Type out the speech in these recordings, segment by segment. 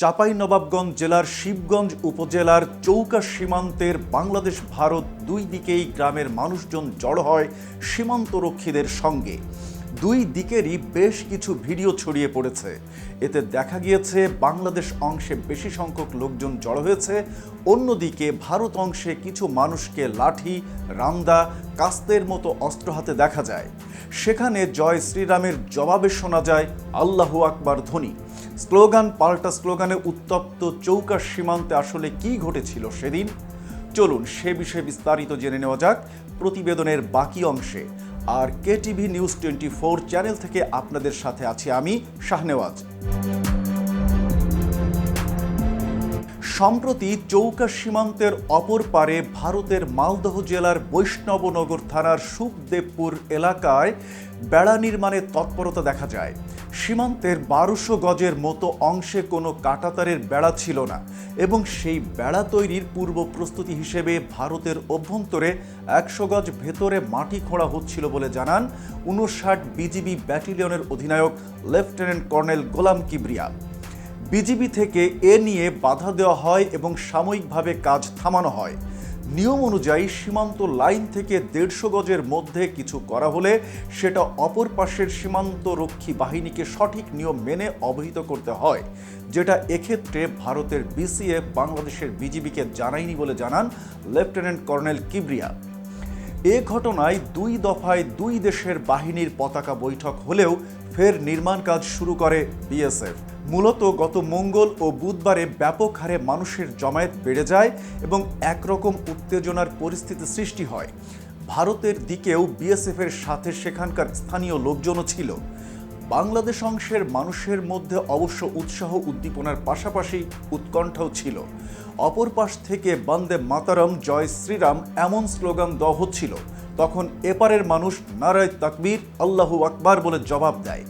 চাঁপাইনবাবগঞ্জ জেলার শিবগঞ্জ উপজেলার চৌকা সীমান্তের বাংলাদেশ ভারত দুই দিকেই গ্রামের মানুষজন জড়ো হয় সীমান্তরক্ষীদের সঙ্গে। দুই দিকেরই বেশ কিছু ভিডিও ছড়িয়ে পড়েছে। এতে দেখা গিয়েছে, বাংলাদেশ অংশে বেশি সংখ্যক লোকজন জড়ো হয়েছে। অন্যদিকে ভারত অংশে কিছু মানুষকে লাঠি রামদা কাস্তের মতো অস্ত্র হাতে দেখা যায়। সেখানে জয় শ্রীরামের জবাবে শোনা যায়, আল্লাহু আকবার ধ্বনি। স্লোগান, পাল্টা স্লোগানে উত্তপ্ত চৌকা সীমান্তে আসলে কি ঘটেছিল সেদিন? চলুন সে বিষয়ে বিস্তারিত জেনে নেওয়া যাক প্রতিবেদনের বাকি অংশে। আর KTV news twenty four channel থেকে আপনাদের সাথে আছি আমি শাহনেওয়াজ। সম্প্রতি চৌকা সীমান্তের অপর পারে ভারতের মালদহ জেলার বৈষ্ণবনগর থানার সুখদেবপুর এলাকায় বেড়া নির্মাণের তৎপরতা দেখা যায়। সীমান্তের বারোশো গজের মতো অংশে কোনো কাটাতারের বেড়া ছিল না এবং সেই বেড়া তৈরির পূর্ব প্রস্তুতি হিসেবে ভারতের অভ্যন্তরে একশো গজ ভেতরে মাটি খোঁড়া হচ্ছিল বলে জানান উনষাট বিজিবি ব্যাটালিয়নের অধিনায়ক lieutenant colonel Golam Kibria. BGB থেকে এ নিয়ে বাধা দেওয়া হয় এবং সাময়িকভাবে কাজ থামানো হয়। নিয়ম অনুযায়ী সীমান্ত লাইন থেকে দেড়শো গজের মধ্যে কিছু করা হলে সেটা অপর পাশের সীমান্ত রক্ষী বাহিনীকে সঠিক নিয়ম মেনে অবহিত করতে হয়, যেটা এক্ষেত্রে ভারতের বিসিএফ বাংলাদেশের বিজিবিকে জানায়নি বলে জানান লেফটেন্যান্ট কর্নেল কিবরিয়া এ ঘটনায় দুই দফায় দুই দেশের বাহিনীর পতাকা বৈঠক হলেও ফের নির্মাণ কাজ শুরু করে বিএসএফ। মূলত গত মঙ্গল ও বুধবারে ব্যাপক হারে মানুষের জমায়েত বেড়ে যায় এবং একরকম উত্তেজনার পরিস্থিতি সৃষ্টি হয়। ভারতের দিকেও বিএসএফের সাথে সেখানকার স্থানীয় লোকজনও ছিল। বাংলাদেশ অংশের মানুষের মধ্যে অবশ্য উৎসাহ উদ্দীপনার পাশাপাশি উৎকণ্ঠাও ছিল। অপর পাশ থেকে বন্দে মাতারম, জয় শ্রীরাম এমন স্লোগান দেওয়া হচ্ছিল। তখন এপারের মানুষ নারায় তাকবীর, আল্লাহু আকবার বলে জবাব দেয়।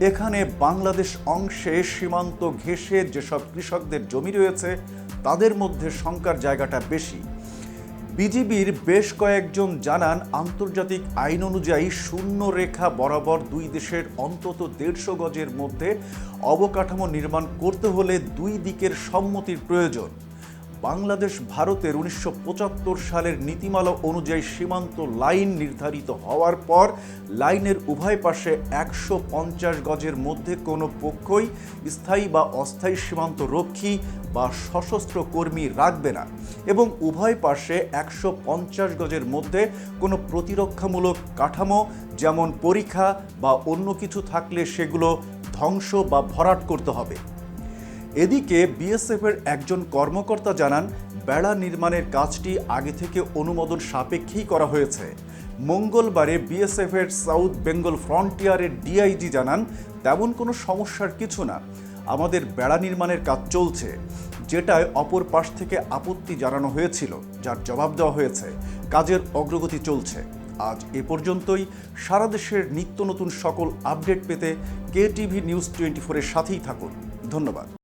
এখানে বাংলাদেশ অংশে সীমান্ত ঘেঁষে যেসব কৃষকদের জমি রয়েছে, তাদের মধ্যে শঙ্কার জায়গাটা বেশি। বিজিবির বেশ কয়েকজন জানান, আন্তর্জাতিক আইন অনুযায়ী শূন্য রেখা বরাবর দুই দেশের অন্তত দেড়শো গজের মধ্যে অবকাঠামো নির্মাণ করতে হলে দুই দিকের সম্মতির প্রয়োজন। বাংলাদেশ ভারতের উনিশশো পঁচাত্তর সালের নীতিমালা অনুযায়ী সীমান্ত লাইন নির্ধারিত হওয়ার পর লাইনের উভয় পাশে একশো পঞ্চাশ গজের মধ্যে কোনো পক্ষই স্থায়ী বা অস্থায়ী সীমান্ত রক্ষী বা সশস্ত্র কর্মী রাখবে না এবং উভয় পাশে একশো পঞ্চাশ গজের মধ্যে কোনো প্রতিরক্ষামূলক কাঠামো যেমন পরীক্ষা বা অন্য কিছু থাকলে সেগুলো ধ্বংস বা ভরাট করতে হবে। এদিকে বিএসএফের একজন কর্মকর্তা জানান, বেড়া নির্মাণের কাজটি আগে থেকে অনুমোদন সাপেক্ষেই করা হয়েছে। মঙ্গলবারে বিএসএফের সাউথ বেঙ্গল ফ্রন্টিয়ারের ডিআইজি জানান, তেমন কোনো সমস্যার কিছু না। আমাদের বেড়া নির্মাণের কাজ চলছে, যেটায় অপর পাশ থেকে আপত্তি জানানো হয়েছিল, যার জবাব দেওয়া হয়েছে। কাজের অগ্রগতি চলছে। আজ এ পর্যন্তই। সারা দেশের নিত্য নতুন সকল আপডেট পেতে কে টিভি নিউজ টোয়েন্টি ফোরের সাথেই থাকুন। ধন্যবাদ।